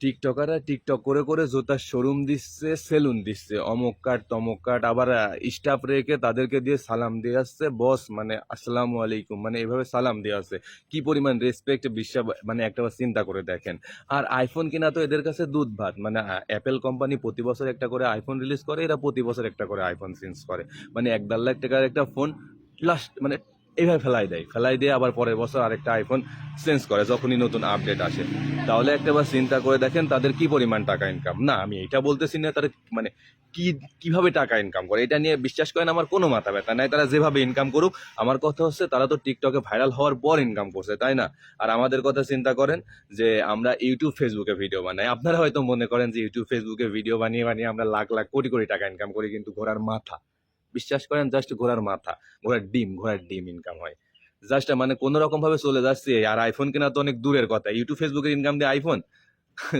টিকটকাররা TikTok করে করে জুতার শোরুম দিচ্ছে সেলুন দিচ্ছে। অমুক কাট, তমুক কাট, আবার স্টাফ রেখে তাদেরকে দিয়ে সালাম দিয়ে আসছে। বস মানে আসসালামু আলাইকুম মানে এভাবে সালাম দিয়ে আসছে। কি পরিমাণ রেসপেক্ট বিশ্বাস মানে একটা চিন্তা করে দেখেন। আর আইফোন কিনা তো এদের কাছে দুধ ভাত মানে অ্যাপেল কোম্পানি প্রতি বছর একটা করে আইফোন রিলিজ করে, এরা প্রতি বছর একটা করে আইফোন চেঞ্জ করে। মানে এক দেড় লাখ টাকার একটা ফোন লাস্ট মানে এইভাবে ফেলাই দেয়। ফেলাই দিয়ে আবার পরের বছর আরেকটা আইফোন চেঞ্জ করে, যখনই নতুন আপডেট আসে। তাহলে একটা বার চিন্তা করে দেখেন তাদের কি পরিমাণ টাকা ইনকাম না, আমি এটা বলতেছি না তারা মানে কি, কীভাবে টাকা ইনকাম করে। এটা নিয়ে বিশ্বাস করেন আমার কোনো মাথা ব্যথা নাই। তারা যেভাবে ইনকাম করুক, আমার কথা হচ্ছে তারা তো টিকটকে ভাইরাল হওয়ার পর ইনকাম করছে, তাই না? আর আমাদের কথা চিন্তা করেন যে আমরা ইউটিউব ফেসবুকে ভিডিও বানাই। আপনারা হয়তো মনে করেন যে ইউটিউব ফেসবুকে ভিডিও বানিয়ে বানিয়ে আমরা লাখ লাখ, কোটি কোটি টাকা ইনকাম করি, কিন্তু ঘোরার মাথা। বিশ্বাস করেন জাস্ট ঘোড়ার মাথা, ঘোড়ার ডিম ঘোড়ার ডিম ইনকাম হয়। জাস্ট মানে কোনো রকম ভাবে চলে যাচ্ছে, আর আইফোন কেনা তো অনেক দূরের কথা। ইউটিউব ফেসবুকের ইনকাম দিয়ে আইফোন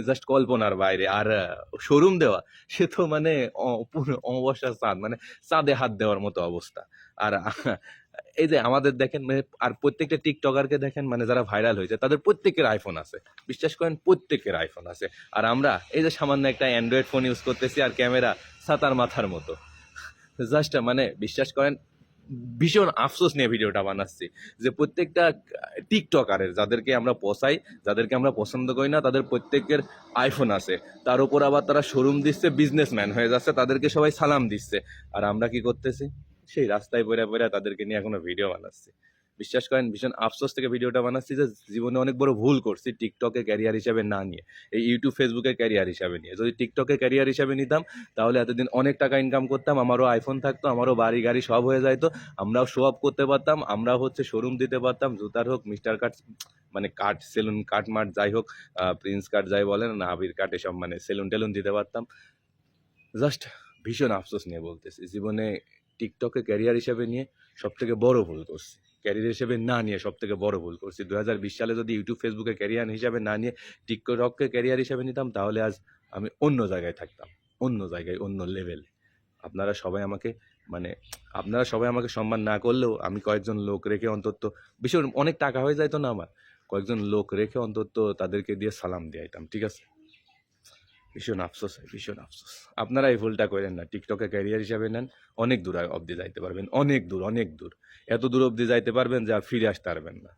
জাস্ট কল্পনার বাইরে। আর শোরুম দেওয়া? সে তো মানে অ- পুরো অবস্থা চাঁদ মানে চাঁদে হাত দেওয়ার মতো অবস্থা। আর এই যে আমাদের দেখেন মানে আর প্রত্যেকটা টিকটকারকে দেখেন মানে যারা ভাইরাল হয়েছে, তাদের প্রত্যেকের আইফোন আছে। বিশ্বাস করেন, প্রত্যেকের আইফোন আছে। আর আমরা, এই যে সামান্য একটা অ্যান্ড্রয়েড ফোন ইউজ করতেছি, আর ক্যামেরা সাতার মাথার মতো। জাস্ট মানে বিশ্বাস করেন, ভীষণ আফসোস নিয়ে ভিডিওটা বানাচ্ছি যে প্রত্যেকটা টিকটকারের যাদেরকে আমরা পোষাই, যাদেরকে আমরা পছন্দ করি না, তাদের প্রত্যেকের আইফোন আছে। তার উপর আবার তারা শোরুম দিচ্ছে বিজনেসম্যান হয়ে যাচ্ছে, তাদেরকে সবাই সালাম দিচ্ছে। আর আমরা কি করতেছি? সেই রাস্তায় পড়ে পড়ে তাদেরকে নিয়ে এখনও ভিডিও বানাচ্ছি। বিশ্বাস করেন, ভীষণ আফসোস থেকে ভিডিওটা বানাচ্ছি যে জীবনে অনেক বড় ভুল করছি টিকটকে ক্যারিয়ার হিসাবে না নিয়ে। এই ইউটিউব, ফেসবুকে ক্যারিয়ার হিসাবে নিয়ে। যদি টিকটকে ক্যারিয়ার হিসাবে নিতাম, তাহলে এতদিন অনেক টাকা ইনকাম করতাম, আমারও আইফোন থাকতো, আমারও বাড়ি গাড়ি সব হয়ে যাইতো, আমরাও শো আপ করতে পারতাম আমরাও হচ্ছে শোরুম দিতে পারতাম, জুতার হোক মিস্টার কাট মানে কাট সেলুন কাট মার্ট যাই হোক প্রিন্স কাট যাই বলেন, না, আবির কাট এসব মানে সেলুন টেলুন দিতে পারতাম। জাস্ট ভীষণ আফসোস নিয়ে বলতেছি, জীবনে টিকটকে ক্যারিয়ার হিসাবে নিয়ে সব থেকে বড় ভুল করছি। ক্যারিয়ার হিসেবে না নিয়ে সব থেকে বড় ভুল করছি। দু হাজার বিশ সালে যদি ইউটিউব, ফেসবুকে ক্যারিয়ার হিসাবে না নিয়ে টিকটককে ক্যারিয়ার হিসাবে নিতাম, তাহলে আজ আমি অন্য জায়গায় থাকতাম, অন্য জায়গায়, অন্য লেভেলে আপনারা সবাই আমাকে মানে আপনারা সবাই আমাকে সম্মান না করলেও আমি কয়েকজন লোক রেখে অন্তত, ভীষণ অনেক টাকা হয়ে যাইতো না আমার, কয়েকজন লোক রেখে অন্তত তাদেরকে দিয়ে সালাম দিয়ে আইতাম, ঠিক আছে? ভীষণ আফসোস হয় ভীষণ আফসোস। আপনারা এই ভুলটা করেন না। টিকটকে ক্যারিয়ার হিসাবে নেন, অনেক দূর অবধি যাইতে পারবেন, অনেক দূর অনেক দূর। এত দূর অবধি যাইতে পারবেন যে আর ফিরে আসতে পারবেন না।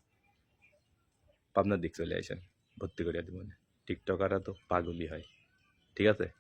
আপনার দিক চলে আসেন, ভর্তি করিয়া দেবেন। টিকটকাররা তো পাগলই হয়। ঠিক আছে?